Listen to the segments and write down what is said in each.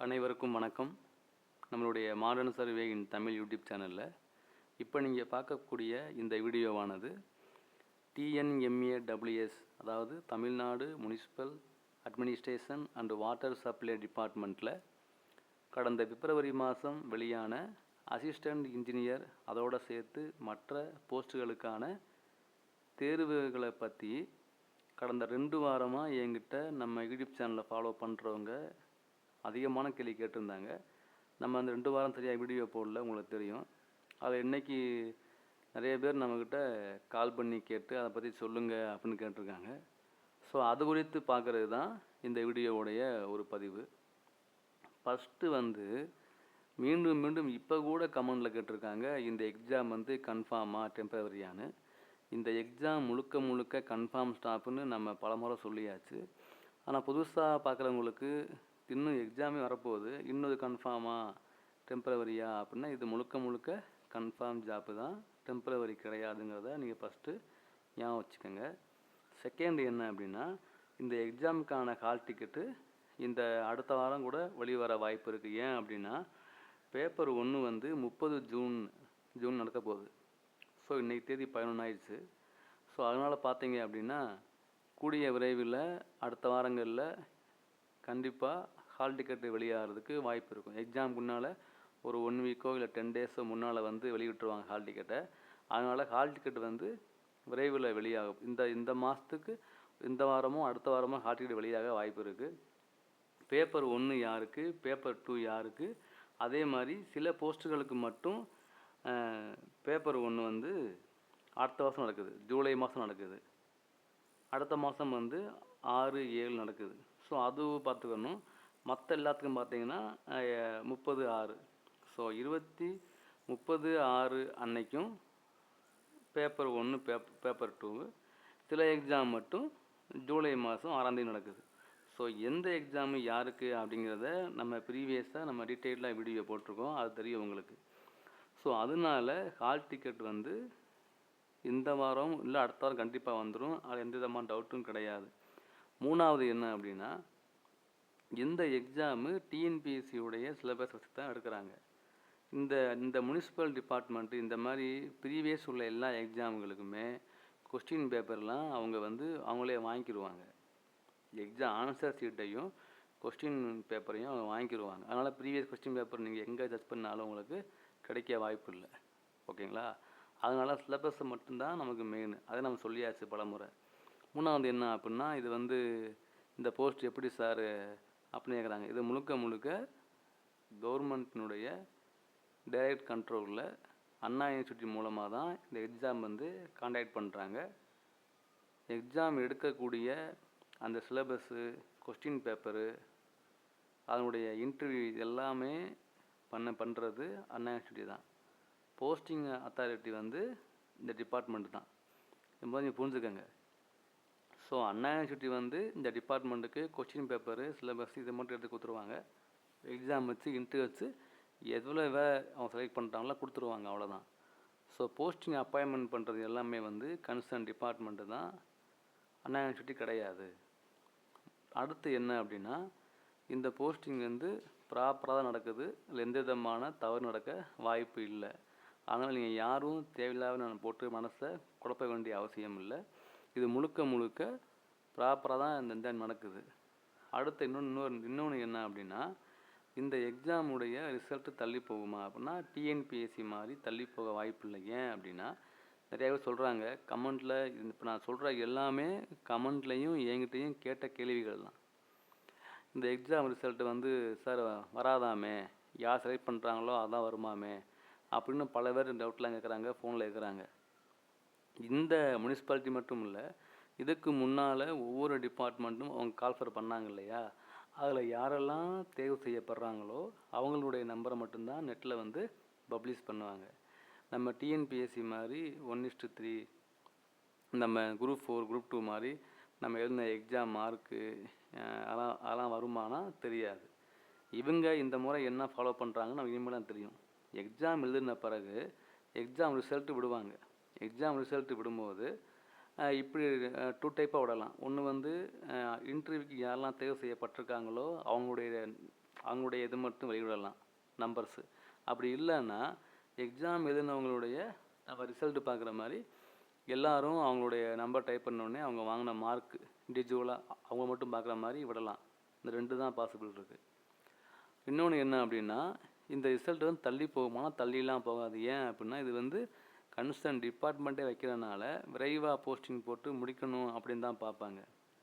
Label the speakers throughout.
Speaker 1: அனைவருக்கும் வணக்கம். நம்மளுடைய modern survey in Tamil YouTube சேனலில் இப்போ நீங்கள் பார்க்கக்கூடிய இந்த வீடியோவானது டிஎன்எம்ஏடபிள்யூஎஸ் அதாவது Tamil Nadu municipal administration and water supply டிபார்ட்மெண்ட்டில் கடந்த பிப்ரவரி மாதம் வெளியான அசிஸ்டண்ட் இன்ஜினியர் அதோடு சேர்த்து மற்ற போஸ்ட்டுகளுக்கான தேர்வுகளை பற்றி கடந்த ரெண்டு வாரமாக என்கிட்ட நம்ம யூடியூப் சேனலை ஃபாலோ பண்ணுறவங்க அதிகமான கேள்வி கேட்டிருந்தாங்க. நம்ம அந்த ரெண்டு வாரம் சரியாக வீடியோ போடல உங்களுக்கு தெரியும். அதில் இன்னைக்கு நிறைய பேர் நம்மக்கிட்ட கால் பண்ணி கேட்டு அதை பற்றி சொல்லுங்கள் அப்படின்னு கேட்டிருக்காங்க. ஸோ அது குறித்து பார்க்குறது தான் இந்த வீடியோவுடைய ஒரு பதிவு. ஃபஸ்ட்டு வந்து மீண்டும் மீண்டும் இப்போ கூட கமெண்டில் கேட்டிருக்காங்க இந்த எக்ஸாம் வந்து கன்ஃபார்மாக டெம்பரவரியான்னு இந்த எக்ஸாம் முழுக்க முழுக்க கன்ஃபார்ம் ஸ்டாப்புன்னு நம்ம பலமுறை சொல்லியாச்சு. ஆனால் புதுசாக பார்க்குறவங்களுக்கு இன்னும் எக்ஸாமே வரப்போகுது. இன்னும் இது கன்ஃபார்மா டெம்பரவரியா அப்படின்னா இது முழுக்க முழுக்க கன்ஃபார்ம் ஜாப்பு தான். டெம்பரவரி கிடையாதுங்கிறத நீங்கள் ஃபஸ்ட்டு ஞாபகம் வச்சுக்கோங்க. செகண்ட் என்ன அப்படின்னா இந்த எக்ஸாமுக்கான ஹால் டிக்கெட்டு இந்த அடுத்த வாரம் கூட வெளிவர வாய்ப்பு இருக்குது ஏன் அப்படின்னா பேப்பர் ஒன்று வந்து முப்பது ஜூன் ஜூன் நடக்க போகுது. ஸோ இன்றைக்கி தேதி பதினொன்றாயிடுச்சு ஸோ அதனால் பார்த்தீங்க அப்படின்னா கூடிய விரைவில் அடுத்த வாரங்களில் கண்டிப்பாக ஹால் டிக்கெட்டு வெளியாகிறதுக்கு வாய்ப்பு இருக்கும். எக்ஸாம் முன்னால் ஒரு ஒன் வீக்கோ இல்லை டென் டேஸோ முன்னால் வந்து வெளியிட்டுருவாங்க ஹால் டிக்கெட்டை அதனால் ஹால் டிக்கெட் வந்து விரைவில் வெளியாகும் இந்த இந்த மாதத்துக்கு இந்த வாரமும் அடுத்த வாரமும் ஹால் டிக்கெட் வெளியாக வாய்ப்பு இருக்குது பேப்பர் ஒன்று யாருக்கு பேப்பர் டூ யாருக்கு அதே மாதிரி சில போஸ்ட்டுகளுக்கு மட்டும் பேப்பர் ஒன்று வந்து அடுத்த மாதம் நடக்குது. ஜூலை மாதம் நடக்குது. அடுத்த மாதம் வந்து ஆறு ஏழு நடக்குது. ஸோ அது பார்த்துக்கணும். மற்ற எல்லாத்துக்கும் பார்த்தீங்கன்னா முப்பது ஆறு. ஸோ இருபத்தி முப்பது ஆறு அன்னைக்கும் பேப்பர் ஒன்று பேப் பேப்பர் டூ சில எக்ஸாம் மட்டும் ஜூலை மாதம் ஆறாந்தேதி நடக்குது. ஸோ எந்த எக்ஸாமு யாருக்கு அப்படிங்கிறத நம்ம ப்ரீவியஸாக நம்ம டீட்டெயிலாக வீடியோ போட்டிருக்கோம். அது தெரியும் உங்களுக்கு. ஸோ அதனால ஹால் டிக்கெட் வந்து இந்த வாரம் இல்லை அடுத்த வாரம் கண்டிப்பாக வந்துடும் அது எந்த விதமான டவுட்டும் கிடையாது. மூணாவது என்ன அப்படின்னா இந்த எக்ஸாமு டிஎன்பிஎஸ்சியுடைய சிலபஸ் வச்சு தான் எடுக்கிறாங்க. இந்த இந்த முனிசிபல் டிபார்ட்மெண்ட்டு இந்த மாதிரி ப்ரீவியஸ் உள்ள எல்லா எக்ஸாமுகளுக்குமே கொஸ்டின் பேப்பர்லாம் அவங்க வந்து அவங்களே வாங்கிக்கிடுவாங்க எக்ஸாம் ஆன்சர் சீட்டையும் கொஸ்டின் பேப்பரையும் அவங்க வாங்கிக்கிடுவாங்க அதனால் ப்ரீவியஸ் கொஸ்டின் பேப்பர் நீங்கள் எங்கே ஜட்ஜ் பண்ணாலும் உங்களுக்கு கிடைக்க வாய்ப்பு இல்லை. ஓகேங்களா? அதனால் சிலபஸ் மட்டும்தான் நமக்கு மெயின் அதை நம்ம சொல்லியாச்சு பலமுறை. மூணாவது என்ன அப்படின்னா இது வந்து இந்த போஸ்ட் எப்படி சார் அப்படின்னு கேட்குறாங்க இது முழுக்க முழுக்க கவர்மெண்ட்டினுடைய டைரக்ட் கண்ட்ரோலில் அண்ணா யூனிவர்சிட்டி மூலமாக தான் இந்த எக்ஸாம் வந்து காண்டாக்ட் பண்ணுறாங்க எக்ஸாம் எடுக்கக்கூடிய அந்த சிலபஸ்ஸு கொஸ்டின் பேப்பரு அதனுடைய இன்டர்வியூ எல்லாமே பண்ண பண்ணுறது அண்ணா யூனிவர்சிட்டி தான். போஸ்டிங் அத்தாரிட்டி வந்து இந்த டிபார்ட்மெண்ட் தான். இது மாதிரி நீங்கள் புரிஞ்சுக்கோங்க. ஸோ அண்ணா யூனிவர்சிட்டி வந்து இந்த டிபார்ட்மெண்ட்டுக்கு கொஸ்டின் பேப்பரு சிலபஸ் இதை மட்டும் எடுத்து கொடுத்துருவாங்க. எக்ஸாம் வச்சு இன்டர்வியூ வச்சு எவ்வளோ அவங்க செலக்ட் பண்ணுறாங்களோ கொடுத்துருவாங்க அவ்வளோதான் ஸோ போஸ்டிங் அப்பாயின்மெண்ட் பண்ணுறது எல்லாமே வந்து கன்சர்ன் டிபார்ட்மெண்ட்டு தான். அண்ணா யூனிவர்சிட்டி கிடையாது. அடுத்து என்ன அப்படின்னா இந்த போஸ்டிங் வந்து ப்ராப்பராக தான் நடக்குது. இல்லை எந்த விதமான தவறு நடக்க வாய்ப்பு இல்லை. அதனால் நீங்கள் யாரும் தேவையில்லாத நான் போட்டு மனசை குழப்ப வேண்டிய அவசியம் இல்லை. இது முழுக்க முழுக்க ப்ராப்பராக தான் இந்த இந்த நடக்குது. அடுத்து இன்னொன்று இன்னொரு இன்னொன்று என்ன அப்படின்னா இந்த எக்ஸாமுடைய ரிசல்ட்டு தள்ளி போகுமா அப்படின்னா டிஎன்பிஎஸ்சி மாதிரி தள்ளி போக வாய்ப்பு இல்லை. ஏன் அப்படின்னா நிறைய பேர் சொல்கிறாங்க கமெண்ட்டில் இப்போ நான் சொல்கிற எல்லாமே கமெண்ட்லேயும் என்கிட்டையும் கேட்ட கேள்விகள் தான். இந்த எக்ஸாம் ரிசல்ட்டு வந்து சார் வராதாமே? யார் செலக்ட் பண்ணுறாங்களோ அதான் வருமாமே? அப்படின்னு பல பேர் டவுட்லாம் கேட்குறாங்க ஃபோனில் கேட்குறாங்க இந்த முனிசிபாலிட்டி மட்டும் இல்லை இதுக்கு முன்னால் ஒவ்வொரு டிபார்ட்மெண்ட்டும் அவங்க கால்ஃபர் பண்ணாங்க இல்லையா? அதில் யாரெல்லாம் தேர்வு செய்யப்படுறாங்களோ அவங்களுடைய நம்பரை மட்டும்தான் நெட்டில் வந்து பப்ளிஷ் பண்ணுவாங்க. நம்ம டிஎன்பிஎஸ்சி மாதிரி ஒன் இஸ்டு த்ரீ நம்ம குரூப் ஃபோர் குரூப் டூ மாதிரி நம்ம எழுதின எக்ஸாம் மார்க்கு அதெல்லாம் அதெல்லாம் வருமானா தெரியாது. இவங்க இந்த முறை என்ன ஃபாலோ பண்ணுறாங்கன்னு நம்ம இனிமேல் தான் தெரியும். எக்ஸாம் எழுதின பிறகு எக்ஸாம் ரிசல்ட்டு விடுவாங்க. எக்ஸாம் ரிசல்ட்டு விடும்போது இப்படி டூ டைப்பாக விடலாம். ஒன்று வந்து இன்டர்வியூக்கு யாரெல்லாம் தேர்வு செய்யப்பட்டிருக்காங்களோ அவங்களுடைய அவங்களுடைய இது மட்டும் வெளியிடலாம் நம்பர்ஸு அப்படி இல்லைன்னா எக்ஸாம் எழுதினவங்களுடைய நம்ம ரிசல்ட் பார்க்குற மாதிரி எல்லோரும் அவங்களுடைய நம்பர் டைப் பண்ணோடனே அவங்க வாங்கின மார்க் இண்டிவிஜுவலாக அவங்க மட்டும் பார்க்குற மாதிரி விடலாம். இந்த ரெண்டு தான் பாசிபிள் இருக்குது இன்னொன்று என்ன அப்படின்னா இந்த ரிசல்ட் வந்து தள்ளி போகுமானா தள்ளிலாம் போகாது. ஏன் அப்படின்னா இது வந்து கன்சர்ன் டிபார்ட்மெண்ட்டே வைக்கிறனால விரைவாக போஸ்டிங் போட்டு முடிக்கணும் அப்படின்னு தான் பார்ப்பாங்க.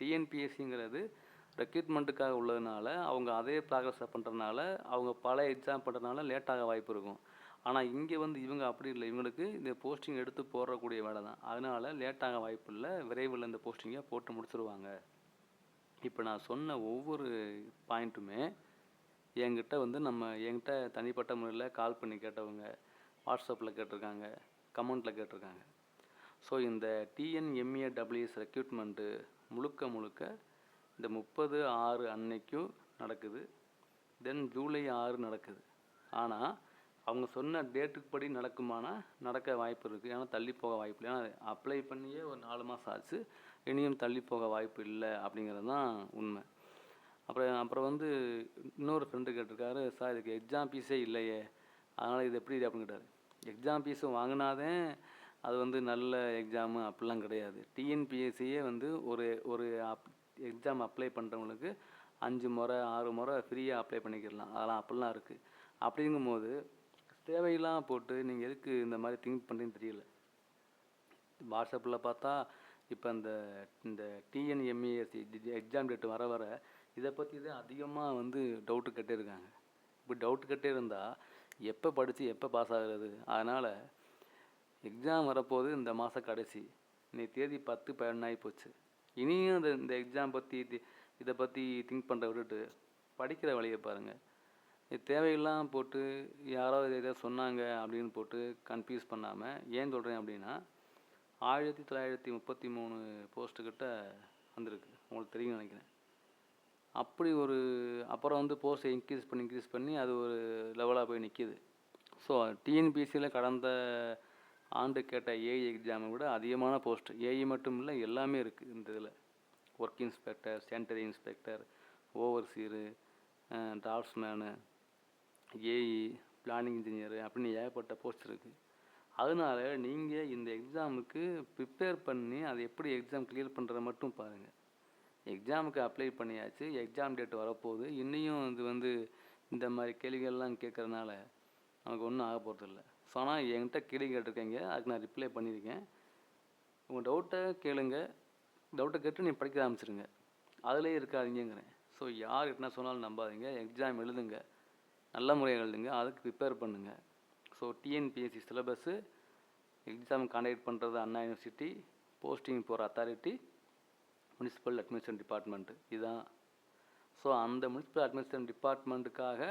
Speaker 1: டிஎன்பிஎஸ்சிங்கிறது ரெக்ரூட்மெண்ட்டுக்காக உள்ளதுனால அவங்க அதே ப்ராக்ரஸை பண்ணுறதுனால அவங்க பல எக்ஸாம் பண்ணுறதுனால லேட்டாக வாய்ப்பு இருக்கும். ஆனால் இங்கே வந்து இவங்க அப்படி இல்லை. இவங்களுக்கு இந்த போஸ்டிங் எடுத்து போடக்கூடிய வேலை தான். அதனால் லேட்டாக வாய்ப்பு இல்லை. விரைவில் இந்த போஸ்டிங்கை போட்டு முடிச்சுருவாங்க. இப்போ நான் சொன்ன ஒவ்வொரு பாயிண்ட்டுமே என்கிட்ட வந்து நம்ம என்கிட்ட தனிப்பட்ட முறையில் கால் பண்ணி கேட்டவங்க வாட்ஸ்அப்பில் கேட்டிருக்காங்க கமெண்ட்டில் கேட்டிருக்காங்க. ஸோ இந்த டிஎன்எம்ஏ டபிள்யூஎஸ் ரெக்யூட்மெண்ட்டு முழுக்க முழுக்க இந்த முப்பது ஆறு அன்னைக்கும் நடக்குது. தென் ஜூலை ஆறு நடக்குது. ஆனால் அவங்க சொன்ன டேட்டுக்கு படி நடக்குமானா நடக்க வாய்ப்பு இருக்குது ஏன்னா தள்ளி போக வாய்ப்பு இல்லை. ஏன்னா அப்ளை பண்ணியே ஒரு நாலு மாதம் ஆச்சு. இனியும் தள்ளி போக வாய்ப்பு இல்லை அப்படிங்கிறது தான் உண்மை. அப்புறம் அப்புறம் வந்து இன்னொரு ஃப்ரெண்டு கேட்டிருக்காரு சார் இதுக்கு எக்ஸாம் ஃபீஸே இல்லையே. அதனால் இது எப்படி அப்படின்னு கேட்டார். எக்ஸாம் ஃபீஸும் வாங்கினாதே அது வந்து நல்ல எக்ஸாமு அப்படிலாம் கிடையாது. டிஎன்பிஎஸ்சியே வந்து ஒரு ஒரு அப் எக்ஸாம் அப்ளை பண்ணுறவங்களுக்கு அஞ்சு முறை ஆறு முறை ஃப்ரீயாக அப்ளை பண்ணிக்கிடலாம். அதெல்லாம் அப்படிலாம் இருக்குது அப்படிங்கும்போது தேவையெல்லாம் போட்டு நீங்கள் எதுக்கு இந்த மாதிரி திங்க் பண்ணுறீங்கன்னு தெரியல. வாட்ஸ்அப்பில் பார்த்தா இப்போ இந்த இந்த டிஎன்எம்இஎஸ்சி எக்ஸாம் டேட் வர வர இதை பற்றி தான் அதிகமாக வந்து டவுட்டு கட்டே இருக்காங்க. இப்படி டவுட்டு கட்டே இருந்தால் எப்போ படித்து எப்போ பாஸ் ஆகுறது? அதனால் எக்ஸாம் வரப்போது இந்த மாதம் கடைசி. இன்னைக்கு தேதி பத்து பதினொன்றாகி போச்சு. இனியும் இந்த இந்த எக்ஸாம் பற்றி இதை பற்றி திங்க் பண்ணுற விட்டுட்டு படிக்கிற வழியை பாருங்கள் இது தேவையெல்லாம் போட்டு யாரோ இதை சொன்னாங்க அப்படின்னு போட்டு கன்ஃபியூஸ் பண்ணாமல் ஏன் சொல்கிறேன் அப்படின்னா ஆயிரத்தி தொள்ளாயிரத்தி முப்பத்தி மூணு போஸ்ட்டுக்கிட்ட வந்திருக்கு. உங்களுக்கு தெரியும் நினைக்கிறேன். அப்படி ஒரு அப்புறம் வந்து போஸ்ட்டை இன்க்ரீஸ் பண்ணி இன்க்ரீஸ் பண்ணி அது ஒரு லெவலாக போய் நிற்கிது ஸோ டிஎன்பிஎஸ்சியில் கடந்த ஆண்டு கேட்ட ஏஐ எக்ஸாமை விட அதிகமான போஸ்ட் ஏஐ மட்டும் இல்லை எல்லாமே இருக்குது இந்த இதில். Work inspector sanitary inspector overseer draftsman AE planning engineer அப்படின்னு ஏகப்பட்ட போஸ்ட் இருக்குது அதனால நீங்கள் இந்த எக்ஸாமுக்கு ப்ரிப்பேர் பண்ணி அதை எப்படி எக்ஸாம் கிளியர் பண்ணுறத மட்டும் பாருங்கள் எக்ஸாமுக்கு அப்ளை பண்ணியாச்சு. எக்ஸாம் டேட் வரப்போகுது. இன்னையும் இது வந்து இந்த மாதிரி கேள்விகள்லாம் கேட்குறதுனால நமக்கு ஒன்றும் ஆக போகிறதில்ல ஸோ ஆனால் என்கிட்ட கேள்வி கேட்டிருக்கீங்க. அதுக்கு நான் ரிப்ளை பண்ணியிருக்கேன். உங்கள் டவுட்டை கேளுங்க. டவுட்டை கேட்டு நீ படிக்க ஆரம்பிச்சிருங்க. அதிலே இருக்காதிங்கிறேன் ஸோ யார் என்ன சொன்னாலும் நம்பாதீங்க. எக்ஸாம் எழுதுங்க. நல்ல முறையாக எழுதுங்க. அதுக்கு ப்ரிப்பேர் பண்ணுங்கள் so TNPSC syllabus exam contact பண்ணுறது அண்ணா யூனிவர்சிட்டி போஸ்டிங் போகிற அத்தாரிட்டி முனிசிபல் அட்மினிஸ்ட்ரேஷன் டிபார்ட்மெண்ட்டு இதுதான் ஸோ அந்த முனிசிபல் அட்மினிஸ்ட்ரேஷன் டிபார்ட்மெண்ட்டுக்காக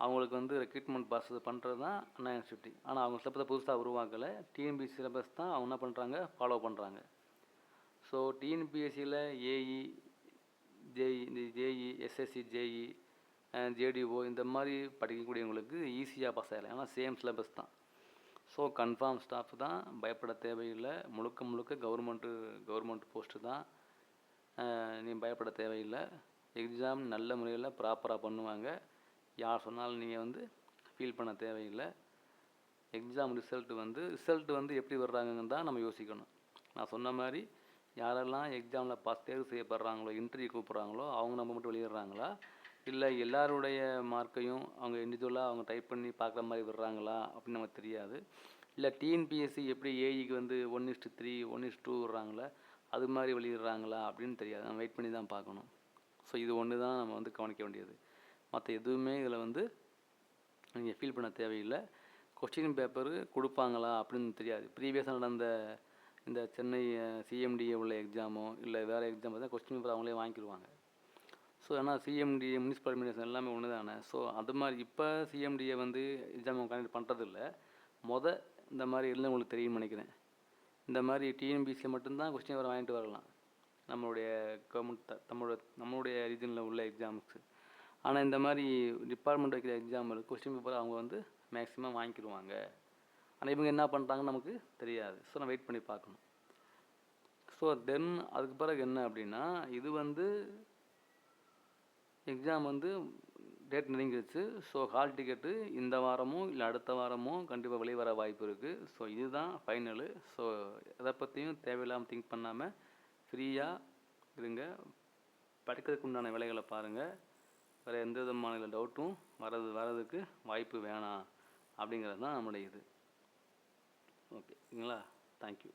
Speaker 1: அவங்களுக்கு வந்து ரெக்ரூட்மெண்ட் ப்ராசஸ் பண்ணுறது தான் அண்ணா ஃபிஃப்டி ஆனால் அவங்க சிலபஸை புதுசாக உருவாக்கலை. டிஎன்பிஎஸ்சி சிலபஸ் தான் அவங்க என்ன பண்ணுறாங்க ஃபாலோ பண்ணுறாங்க ஸோ டிஎன்பிஎஸ்சியில் ஏஇ ஜேஇ இந்த ஜேஇ எஸ்எஸ்சி ஜேஇ ஜேடிஓ இந்த மாதிரி படிக்கக்கூடியவங்களுக்கு ஈஸியாக பாஸ் ஆகலாம் ஏன்னா சேம் சிலபஸ் தான். ஸோ கன்ஃபார்ம் ஸ்டாஃப் தான் பயப்பட தேவையில்லை. முழுக்க முழுக்க கவர்மெண்ட்டு கவர்மெண்ட் போஸ்ட்டு தான். நீ பயப்பட தேவையில்லை. எக்ஸாம் நல்ல முறையில் ப்ராப்பராக பண்ணுவாங்க. யார் சொன்னாலும் நீங்கள் வந்து ஃபீல் பண்ண தேவையில்லை. எக்ஸாம் ரிசல்ட்டு வந்து ரிசல்ட் வந்து எப்படி வர்றாங்கன்னு தான் நம்ம யோசிக்கணும். நான் சொன்ன மாதிரி யாரெல்லாம் எக்ஸாமில் பாஸ் தேர்வு செய்யப்படுறாங்களோ இன்டர்வியூ கூப்பிட்றாங்களோ அவங்க நம்ம மட்டும் வெளியிடுறாங்களா? இல்லை எல்லாருடைய மார்க்கையும் அவங்க இண்டிவிஜுவலாக அவங்க டைப் பண்ணி பார்க்குற மாதிரி விடுறாங்களா அப்படின்னு நமக்கு தெரியாது. இல்லை டிஎன்பிஎஸ்சி எப்படி ஏஇக்கு வந்து one is to three one is two விடுறாங்களா அது மாதிரி வெளியிடுறாங்களா அப்படின்னு தெரியாது. நம்ம வெயிட் பண்ணி தான் பார்க்கணும். ஸோ இது ஒன்று தான் நம்ம வந்து கவனிக்க வேண்டியது. மற்ற எதுவுமே இதில் வந்து நீங்கள் ஃபீல் பண்ண தேவையில்லை. கொஸ்டின் பேப்பரு கொடுப்பாங்களா அப்படின்னு தெரியாது. ப்ரீவியஸாக நடந்த இந்த சென்னை சிஎம்டிஏ உள்ள எக்ஸாமோ இல்லை வேறு எக்ஸாம் தான் கொஸ்டின் பேப்பர் அவங்களே வாங்கிடுவாங்க ஸோ ஏன்னா சிஎம்டிஏ முனிசிபல் அட்மினிஸ்ட்ரேஷன் எல்லாமே ஒன்று தானே ஸோ அது மாதிரி இப்போ சிஎம்டியை வந்து எக்ஸாம் கண்டக்ட் பண்ணுறதில்ல மொதல் இந்த மாதிரி இல்லை உங்களுக்கு தெரியும்னு நினைக்கிறேன். இந்த மாதிரி டிஎன்பிசியை மட்டும்தான் கொஸ்டின் பேப்பர் வாங்கிட்டு வரலாம். நம்மளுடைய கவர்மெண்ட் நம்மளோட நம்மளுடைய ரீஜனில் உள்ள எக்ஸாம்ஸு ஆனால் இந்த மாதிரி டிபார்ட்மெண்ட் வைக்கிற எக்ஸாம் கொஸ்டின் பேப்பர் அவங்க வந்து மேக்ஸிமம் வாங்கிக்கிடுவாங்க. ஆனால் இவங்க என்ன பண்ணுறாங்கன்னு நமக்கு தெரியாது. ஸோ நான் வெயிட் பண்ணி பார்க்கணும். ஸோ தென் அதுக்கு பிறகு என்ன அப்படின்னா இது வந்து எக்ஸாம் வந்து டேட் நெருங்கிடுச்சு ஸோ ஹால் டிக்கெட்டு இந்த வாரமோ இல்லை அடுத்த வாரமோ கண்டிப்பாக வெளிவர வாய்ப்பு இருக்குது ஸோ இதுதான் ஃபைனலு ஸோ எதை பற்றியும் தேவையில்லாமல் திங்க் பண்ணாமல் ஃப்ரீயாக இருங்க. படிக்கிறதுக்கு உண்டான வேலைகளை பாருங்கள் வேறு எந்த விதமான டவுட்டும் வரது வரதுக்கு வாய்ப்பு வேணாம். அப்படிங்கிறது தான் நம்முடைய இது. ஓகேங்களா தேங்க்யூ